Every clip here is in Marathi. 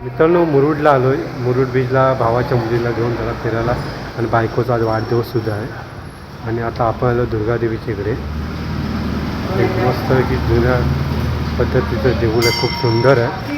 मित्रांनो मुरुडला आलो आहे मुरुड बीचला भावाच्या मुलीला घेऊन जरा फिरायला आणि बायकोचा आज वाढदिवससुद्धा आहे. आणि आता आपण आलो दुर्गादेवीच्या इकडे. एक मस्त की जुन्या पद्धतीचं देऊळ आहे. खूप सुंदर आहे.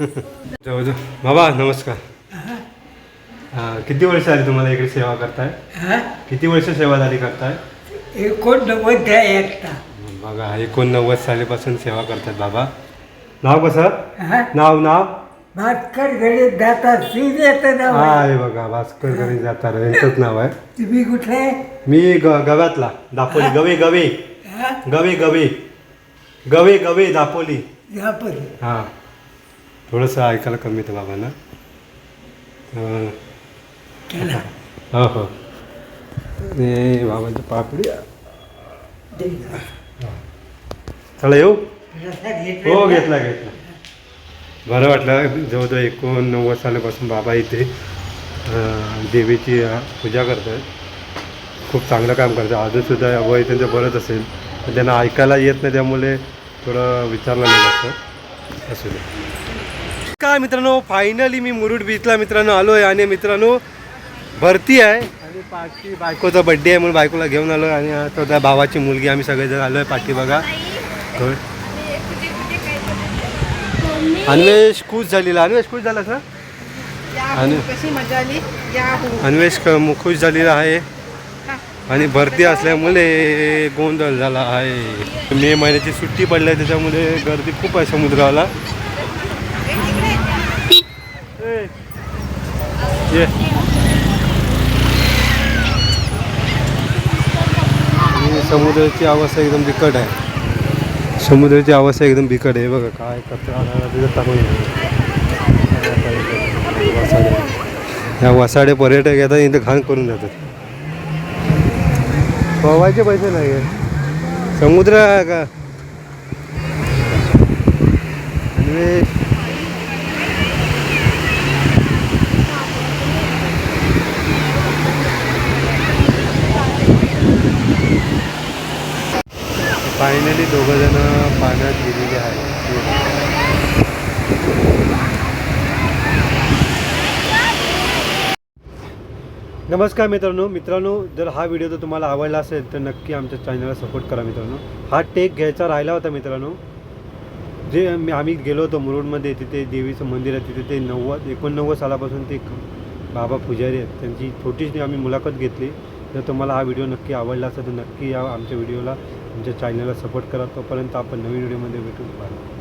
जाऊ जाऊ. बाबा नमस्कार. हां किती वर्ष आली तुम्हाला इकडे सेवा करताय? किती वर्ष सेवा झाली करताय? एकोणनव्वद एकटा बघा एकोणनव्वद सालीपासून सेवा करतात बाबा. नाव कसं? नाव नाव? भास्कर गणित दाता सीज येतं ना हा हे बघा भास्कर गणेश जातार यांचंच नाव आहे. तुम्ही कुठे मी ग गव्यातला दापोली गवे गवे? गवे गवे. गवे गवे दापोली. पण हां. थोडंसं ऐकायला कमी येतं बाबांना. हो हो हे. बाबांचं पापडी चला येऊ? हो घेतला घेतला. बरं वाटलं जवळजवळ एकोणनव्वद सालापासून बाबा इथे देवीची पूजा करतात. खूप चांगलं काम करतात. अजूनसुद्धा वय त्यांचं बरंच असेल. पण त्यांना ऐकायला येत नाही त्यामुळे थोडं विचारलं नाही लागतं असू दे. काय मित्रांनो? फायनली मी मुरुड बीचला मित्रांनो आलो आहे आणि मित्रांनो भरती आहे. आणि पाठी बायकोचा बड्डे आहे म्हणून बायकोला घेऊन आलो आणि आता त्या भावाची मुलगी आम्ही सगळेजण आलो आहे पाठी बघा. अन्वेष खुश झालेला. अन्वेष खुश झालास ना? आली? या हो. अन्वेष क- खुश झालेला आहे. आणि भरती असल्यामुळे गोंधळ झाला आहे. मे महिन्याची सुट्टी पडली आहे त्याच्यामुळे गर्दी खूप आहे समुद्राला. ये. समुद्राची अवस्था एकदम बिकट आहे समुद्राची अवस्था एकदम बिकट आहे बघा काय कचरा आला तिथं टाकून वसाडे ह्या वसाडे पर्यटक येतात इथं घाण करून जातात पोवायचे पैसे नाही समुद्र आहे का फायनली दोघं जण पाण्यात गेलेले आहेत. नमस्कार मित्रांनो. मित्रांनो जर हा व्हिडिओ जर तुम्हाला आवडला असेल तर नक्की आमच्या चॅनलला सपोर्ट करा मित्रांनो. हा टेक घ्यायचा राहिला होता मित्रांनो. जे आम्ही गेलो होतो मुरुडमध्ये तिथे देवीचं मंदिर आहे तिथे ते नव्वद एकोणनव्वद सालापासून ते बाबा पुजारी आहेत. त्यांची छोटीशी आम्ही मुलाखत घेतली. जर तुम्हाला हा व्हिडिओ नक्की आवडला असेल तर नक्की या आमच्या व्हिडिओला आमच्या चॅनलला सपोर्ट करा. तोपर्यंत आपण नवीन व्हिडिओमध्ये भेटू. बाय.